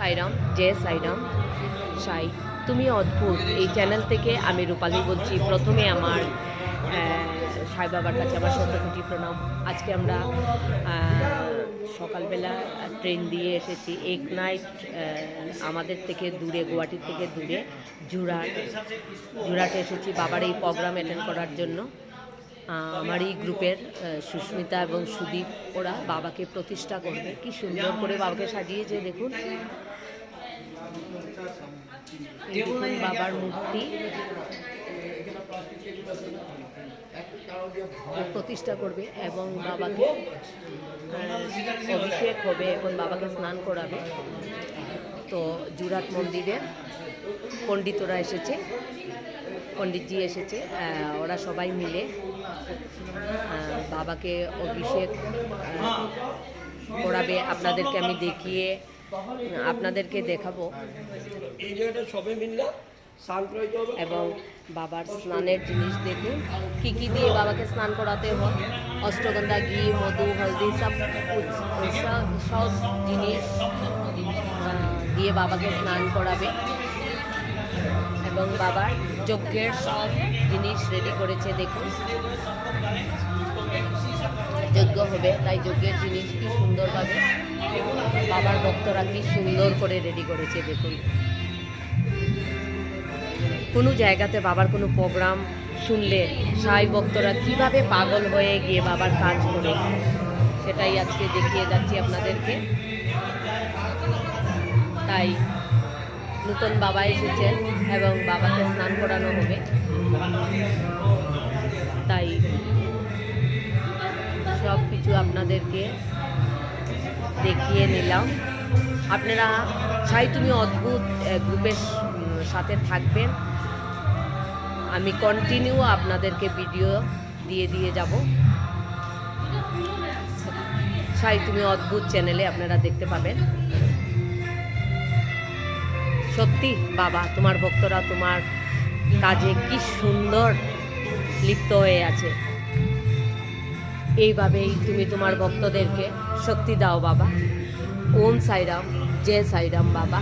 সাইরাম, জয় সাইরাম, সাই। তুমি অদ্ভুত। এই চ্যানেল থেকে আমি রূপালী বলছি, প্রথমে আমার সাই বাবার কাছে আমার শতকোটি প্রণাম। আজকে আমরা সকালবেলা ট্রেন দিয়ে এসেছি। এক নাইট আমাদের থেকে দূরে, গুয়াহাটির থেকে দূরে, জুরাট। জুরাটে এসেছি বাবার এই প্রোগ্রাম অ্যাটেন্ড করার জন্য। আমার এই গ্রুপের সুস্মিতা এবং সুদীপ, ওরা বাবাকে প্রতিষ্ঠা করবে। কি সুন্দর করে বাবাকে সাজিয়েছে, দেখুন। দেখুন বাবার মূর্তি। প্রতিষ্ঠা করবে এবং বাবাকে অভিষেক হবে এবং বাবাকে স্নান করাবে। তো জুরাট মন্দিরে পণ্ডিতরা এসেছে। পণ্ডিতজি এসেছে ওরা সবাই মিলে বাবাকে অভিষেক করাবে আপনাদেরকে আমি দেখিয়ে আপনাদেরকে দেখাবো। এই জায়গাটা সবে মিললে শান্ত যাবে এবং বাবার স্নানের জিনিস দেখুন কি কি দিয়ে বাবাকে স্নান করাতে হয় অষ্টগন্ধা ঘি মধু হলদি সব সব জিনিস দিয়ে বাবাকে স্নান করাবে। এবং বাবার যজ্ঞের সব জিনিস রেডি করেছে, দেখুন। যজ্ঞ হবে, তাই যজ্ঞের জিনিস কি সুন্দরভাবে বাবার ভক্তরা কি সুন্দর করে রেডি করেছে, দেখুন। কোনো জায়গাতে বাবার কোনো প্রোগ্রাম শুনলে সাই ভক্তরা কীভাবে পাগল হয়ে গিয়ে বাবার কাজ করে, সেটাই আজকে দেখিয়ে যাচ্ছি আপনাদেরকে। তাই নতুন বাবা এসেছেন এবং বাবাকে স্নান করানো হবে। তাই সব কিছু আপনাদেরকে দেখিয়ে নিলাম। আপনারা চাই তুমি অদ্ভুত গ্রুপের সাথে থাকবেন। আমি কন্টিনিউ আপনাদেরকে ভিডিও দিয়ে দিয়ে যাব। সাই, তুমি অদ্ভুত চ্যানেলে আপনারা দেখতে পাবেন। সত্যি, বাবা, তোমার ভক্তরা তোমার কাজে কি সুন্দর লিপ্ত হয়ে আছে। এইভাবেই তুমি তোমার ভক্তদেরকে শক্তি দাও, বাবা। ওম সাইরাম জয় সাইরাম বাবা।